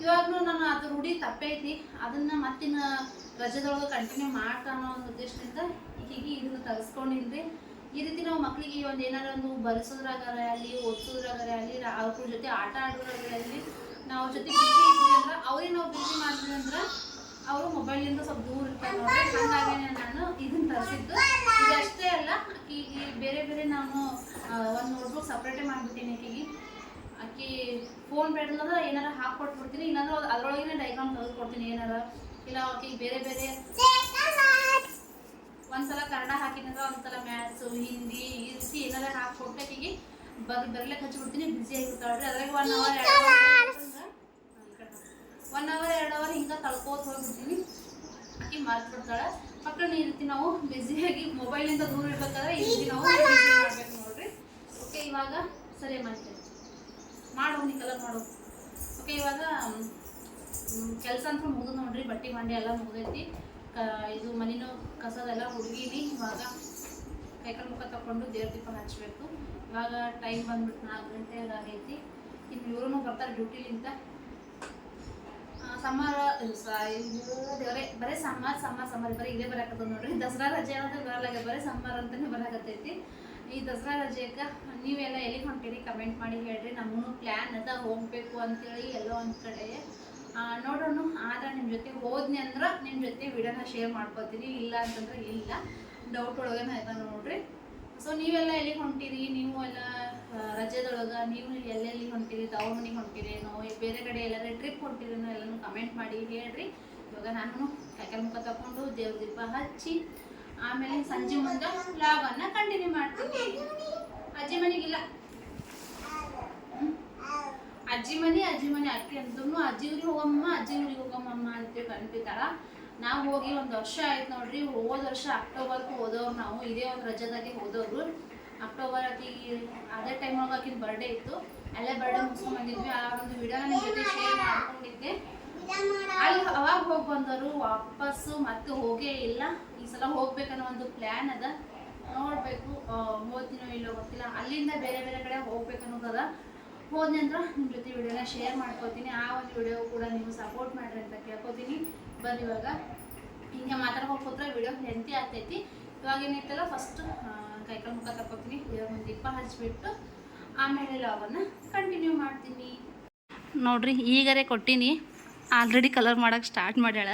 ಇವಾಗಲೂ ನಾನು ಅದು ರೂಢಿ ತಪ್ಪೈತಿ. ಅದನ್ನ ಮತ್ತಿನ ರಜದೊಳಗೆ ಕಂಟಿನ್ಯೂ ಮಾಡ್ತಾ ಅನ್ನೋ ಒಂದು ಉದ್ದೇಶದಿಂದ ಹೀಗೆ ಇದನ್ನ ತರಿಸ್ಕೊಂಡಿದ್ರಿ ಈ ರೀತಿ ನಾವು ಮಕ್ಕಳಿಗೆ ಒಂದು ಏನಾರ ಒಂದು ಬರೆಸೋದ್ರಾಗಾರ ಅಲ್ಲಿ ಓದಿಸೋದ್ರಾಗಾರ ಅಲ್ಲಿ ಅವ್ರ ಜೊತೆ ಆಟ ಆಡೋದ್ರಾಗಲಿ ಅಲ್ಲಿ ನಾವು ಜೊತೆ ಬಿಸಿ ಇದ್ವಿ ಅಂದ್ರೆ ಅವ್ರಿಗೆ ನಾವು ಬಿಸಿ ಮಾಡಿದ್ವಿ ಅಂದ್ರೆ ಅವರು ಮೊಬೈಲಿಂದ ಸ್ವಲ್ಪ ದೂರ ಇರ್ತಾರೆ. ಹಾಗಾಗಿ ನಾನು ಇದನ್ನ ತರಿಸಿದ್ದು. ಇದಷ್ಟೇ ಅಲ್ಲ ಈ ಬೇರೆ ಬೇರೆ ನಾನು ಒಂದು ನೋಟ್ಬುಕ್ ಸಪ್ರೇಟೇ ಮಾಡಿಬಿಟ್ಟಿನಿ ಆಕೆಗೆ. ಆಕೆ ಫೋನ್ ಬೇಡಲ್ಲ ಏನಾರ ಹಾಕ್ಕೊಟ್ಬಿಡ್ತೀನಿ, ಇಲ್ಲಾಂದ್ರೆ ಅದರೊಳಗಿನ ಡೈಗ್ರಾಮ್ ತೆಗೆದು ಕೊಡ್ತೀನಿ ಏನಾರ. ಇಲ್ಲ, ಆಕಿಗೆ ಬೇರೆ ಬೇರೆ ಒಂದ್ಸಲ ಕನ್ನಡ ಹಾಕಿದ್ರೆ ಒಂದ್ಸಲ ಮ್ಯಾಥ್ಸು ಹಿಂದಿ ಈ ರೀತಿ ಏನಾರ ಹಾಕ್ಕೊಟ್ಟು ಅಕ್ಕಿಗೆ ಬರ್ ಬರ್ಲಿಕ್ಕೆ ಹಚ್ಚಿಬಿಡ್ತೀನಿ ಬಿಸಿ ಆಗಿರ್ತಾಳ್ರಿ ಅದ್ರಾಗ ಒನ್ ಅವರ್ ಎರಡು ಒನ್ ಅವರ್ ಎರಡು ಅವರ್ ಹಿಂಗೆ ತಳ್ಕೋತ ಹೋಗ್ಬಿಡ್ತೀನಿ. ಮರ್ತು ಬಿಡ್ತಾಳೆ ಮಕ್ಕಳನ್ನ ಈ ರೀತಿ ನಾವು ಬ್ಯುಸಿಯಾಗಿ ಮೊಬೈಲಿಂದ ದೂರ ಇರ್ಬೇಕಾದ್ರೆ ಈ ರೀತಿ ನಾವು ಮಾಡ್ಬೇಕು ನೋಡ್ರಿ. ಓಕೆ ಇವಾಗ ಸರಿ ಮಾಡ್ತೇವೆ ಮಾಡು ನೀ ಕಲರ್ ಮಾಡು. ಓಕೆ ಇವಾಗ ಕೆಲಸ ಅಂತ ಮುಗಿದು ನೋಡ್ರಿ. ಬಟ್ಟೆ ಮಂಡಿ ಎಲ್ಲ ಮುಗಿದೈತಿ. ಕ ಇದು ಮನೇನು ಕಸದೆಲ್ಲ ಹುಡುಗಿನಿ. ಇವಾಗ ಕೈಕಾಲು ಮುಖ ತಗೊಂಡು ದೇವ್ರ ದೀಪ ಹಚ್ಚಬೇಕು ಇವಾಗ ಟೈಮ್ ಬಂದ್ಬಿಟ್ಟು ನಾಲ್ಕು ಗಂಟೆ ಆಗೈತಿ ಇನ್ನು ಇವ್ರೂ ಬರ್ತಾರೆ ಡ್ಯೂಟಿಲಿಂದ ಸಮ್ಮರ್ ದೇವರೇ ಬರೀ ಸಮ್ಮರ್ ಸಮ್ಮರ್ ಸಮ್ಮರ್ ಬರೀ ಇದೇ ಬರಾಕತ್ತದ ನೋಡ್ರಿ. ದಸರಾ ರಜೆ ಅಂದ್ರೆ ಬರಲಾಗ ಬರೀ ಸಮ್ಮರ್ ಅಂತಾನೆ ಬರಕತ್ತೈತಿ. ಈ ದಸರಾ ರಜೆಗೆ ನೀವೆಲ್ಲ ಎಲ್ಲಿಗೆ ಹೊಂಟಿರಿ? ಕಮೆಂಟ್ ಮಾಡಿ ಹೇಳ್ರಿ. ನಮಗೂ ಪ್ಲ್ಯಾನ್ ಅದ, ಹೋಗ್ಬೇಕು ಅಂತೇಳಿ ಎಲ್ಲೋ ಒಂದು ಕಡೆ. ನೋಡೋಣ. ಆದ್ರೆ ನಿಮ್ಮ ಜೊತೆ ಹೋದ್ನಿ ಅಂದ್ರೆ ನಿಮ್ಮ ಜೊತೆ ವಿಡಿಯೋನ ಶೇರ್ ಮಾಡ್ಕೊತೀನಿ. ಇಲ್ಲ ಅಂತಂದ್ರೆ ಇಲ್ಲ. ಡೌಟ್ ಒಳಗೇನ ಆಯ್ತಾ ನೋಡ್ರಿ. ಸೊ ನೀವೆಲ್ಲ ಎಲ್ಲಿಗೆ ಹೊಂಟಿರಿ? ನೀವು ಎಲ್ಲ ರಜೆದೊಳಗೆ ನೀವು ಎಲ್ಲೆಲ್ಲಿ ಹೊಂಟಿರಿ? ತಾವು ಮನೆಗೆ ಹೊಂಟಿರೇನೋ ಬೇರೆ ಕಡೆ ಎಲ್ಲಾದ್ರೆ ಟ್ರಿಪ್ ಹೊಂಟಿರೇನೋ, ಎಲ್ಲನೂ ಕಮೆಂಟ್ ಮಾಡಿ ಹೇಳ್ರಿ. ಇವಾಗ ನಾನು ಕೈಕಲ್ ಮುಖ ತಗೊಂಡು ದೇವ್ರ ದೀಪ ಹಚ್ಚಿ, ಆಮೇಲೆ ಸಂಜೆ ಮುಂದೆ ಲಾಭವನ್ನು ಕಂಟಿನ್ಯೂ ಮಾಡ್ತೀನಿ. ಅಜ್ಜಿ ಮನೆಗಿಲ್ಲ? ಅಜ್ಜಿ ಮನೆ ಅಜ್ಜಿ ಮನೆ ಅಕ್ಕಿ ಅಂತೂ ಅಜ್ಜಿ ಊರಿಗೆ ಹೋಗಮ್ಮ, ಅಜ್ಜಿ ಊರಿಗೆ ಹೋಗಮ್ಮ ಅಂತೇಳಿ ಕನ್ಪಿತಾಳ. ನಾವು ಹೋಗಿ ಒಂದು ವರ್ಷ ಆಯ್ತು ನೋಡ್ರಿ, ಹೋದ ವರ್ಷ ಅಕ್ಟೋಬರ್ಗೂ ಹೋದವ್ರು ನಾವು, ಇದೇ ಒಂದು ರಜಾದಾಗೆ ಹೋದವ್ರು. ಅಕ್ಟೋಬರ್ ಆಕಿ, ಅದೇ ಟೈಮ್ ಒಳಗೆ ಆಕಿನ ಬರ್ಡೇ ಇತ್ತು. ಅಲ್ಲೇ ಬರ್ಡೇ ಮುಗಿಸ್ಕೊಂಡ್ ಬಂದಿದ್ವಿ. ಆ ಒಂದು ವಿಡಿಯೋ ನಿಮ್ಮ ಜೊತೆ ಶೇರ್ ಮಾಡ್ಕೊಂಡಿದ್ದೆ. ಅಲ್ಲಿ ಅವಾಗ ಹೋಗಿ ಬಂದವರು ವಾಪಸ್ಸು ಮತ್ತೆ ಹೋಗೇ ಇಲ್ಲ. ಈ ಸಲ ಹೋಗ್ಬೇಕನ್ನೋ ಒಂದು ಪ್ಲ್ಯಾನ್ ಅದ. ನೋಡಬೇಕು ಹೋಗ್ತೀನೋ ಇಲ್ಲೋ ಗೊತ್ತಿಲ್ಲ. ಅಲ್ಲಿಂದ ಬೇರೆ ಬೇರೆ ಕಡೆ ಹೋಗ್ಬೇಕನ್ನೋದದ. ಹೋದ್ನಿ ನಂತರ ನಿಮ್ಮ ಜೊತೆ ವಿಡಿಯೋನ ಶೇರ್ ಮಾಡ್ಕೋತೀನಿ. ಆ ಒಂದು ವಿಡಿಯೋ ಕೂಡ ನೀವು ಸಪೋರ್ಟ್ ಮಾಡ್ರಿ ಅಂತ ಕೇಳ್ಕೊತೀನಿ. ಬರ್ರಿ ಇವಾಗ ಹಿಂಗೆ ಮಾತಾಡ್ಕೊಂಡು ಕೂತ್ರೆ ವಿಡಿಯೋ ಹೆಂತಿ ಆಗ್ತೈತಿ. ಇವಾಗ ಏನೈತಲ್ಲ ಫಸ್ಟ್ ಕೈಕಾಲು ಮುಖ ತಗೋತೀನಿ ಇವಾಗ ಒಂದು ದೀಪ ಹಚ್ಬಿಟ್ಟು ಆಮೇಲೆ ಲಾಗನ್ನ ಕಂಟಿನ್ಯೂ ಮಾಡ್ತೀನಿ. ನೋಡ್ರಿ ಈಗರೇ ಕೊಟ್ಟಿನಿ. ಆಲ್ರೆಡಿ ಕಲರ್ ಮಾಡಕ್ಕೆ ಸ್ಟಾರ್ಟ್ ಮಾಡ್ಯಾಳ.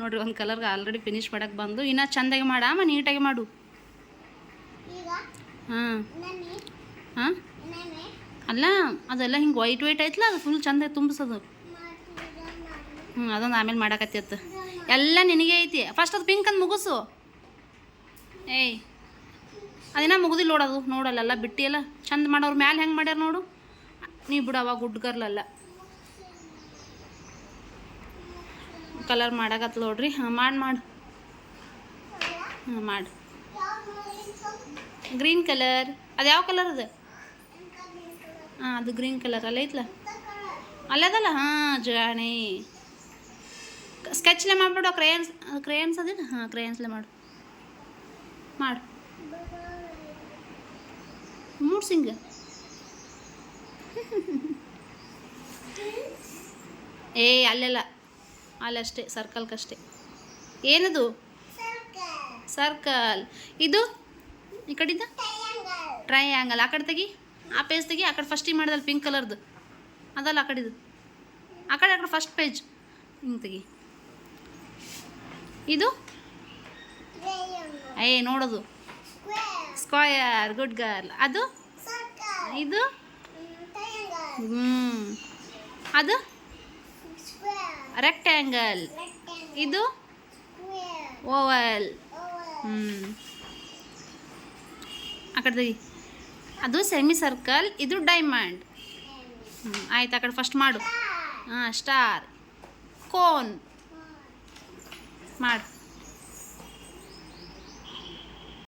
ನೋಡ್ರಿ ಒಂದು ಕಲರ್ಗೆ ಆಲ್ರೆಡಿ ಫಿನಿಶ್ ಮಾಡಕ್ಕೆ ಬಂದು. ಇನ್ನೂ ಚಂದಾಗಿ ಮಾಡಾಮ ನೀಟಾಗಿ ಮಾಡು. ಹಾಂ. ಹಾಂ? ಅಲ್ಲ ಅದೆಲ್ಲ ಹಿಂಗೆ ವೈಟ್ ವೈಟ್ ಐತಲ್ಲ ಅದು ಫುಲ್ ಚಂದ ತುಂಬಿಸೋದು. ಹ್ಞೂ ಅದೊಂದು ಆಮೇಲೆ ಮಾಡಕತ್ತಿತ್ತು ಎಲ್ಲ ನಿನಗೆ ಐತಿ. ಫಸ್ಟ್ ಅದು ಪಿಂಕ್ ಅಂತ ಮುಗಿಸು. ಏಯ್, ಅದೇನ ಮುಗಿದಿಲ್ಲ ನೋಡೋದು ನೋಡಲ್ಲ ಬಿಟ್ಟಿಯಲ್ಲ ಚಂದ ಮಾಡೋರು ಮ್ಯಾಲೆ ಹೆಂಗೆ ಮಾಡ್ಯಾರ ನೋಡು. ನೀ ಬಿಡು ಅವಾಗ ಗುಡ್ಗರ್ಲಲ್ಲ ಕಲರ್ ಮಾಡಕತ್ ನೋಡ್ರಿ. ಹಾಂ, ಮಾಡಿ, ಮಾಡು. ಹಾಂ, ಮಾಡು. ಗ್ರೀನ್ ಕಲರ್ ಅದು ಯಾವ ಕಲರ್ ಅದು? ಹಾಂ, ಅದು ಗ್ರೀನ್ ಕಲರ್ ಅಲ್ಲ ಐತ್ಲ? ಅಲ್ಲದಲ್ಲ? ಹಾಂ, ಜಾಣಿ. ಸ್ಕೆಚ್ಲೆ ಮಾಡ್ಬಿಡು, ಕ್ರೇಯನ್ಸ್ ಕ್ರೇಯನ್ಸ್ ಅದೇನು? ಹಾಂ, ಕ್ರೇಯನ್ಸ್ಲೆ ಮಾಡು. ಮಾಡು. ಮೂಡ್ಸಿಂಗ್ ಏ, ಅಲ್ಲೆಲ್ಲ. ಅಲ್ಲಷ್ಟೇ ಸರ್ಕಲ್ಗಷ್ಟೇ ಏನದು? ಸರ್ಕಲ್. ಇದು? ಈ ಕಡಿಂದ ಟ್ರಯಾಂಗಲ್. ಆ ಕಡೆ ತೆಗಿ. ಆ ಪೇಜ್ ತೆಗಿ. ಆ ಕಡೆ ಫಸ್ಟಿಗೆ ಮಾಡಿದಲ್ಲ ಪಿಂಕ್ ಕಲರ್ದು ಅದಲ್ಲ ಆ ಕಡೆದು. ಆ ಕಡೆ ಆ ಕಡೆ ಫಸ್ಟ್ ಪೇಜ್ ಹಿಂಗೆ ತೆಗಿ. ಇದು? ಏ ನೋಡೋದು. ಸ್ಕ್ವಯರ್ ಗುಡ್ ಗರ್ಲ್ ಅದು? ಇದು? ಹ್ಞೂ ಅದು? ರೆಕ್ಟ್ಯಾಂಗಲ್ ಇದು? ಓವಲ್ ಹ್ಞೂ ಆ ಕಡೆ ಅದು ಸೆಮಿ ಸರ್ಕಲ್ ಇದು ಡೈಮಂಡ್ ಹ್ಞೂ ಆಯ್ತು ಆ ಕಡೆ ಫಸ್ಟ್ ಮಾಡು. ಹಾಂ ಸ್ಟಾರ್ ಕೋನ್ ಮಾಡು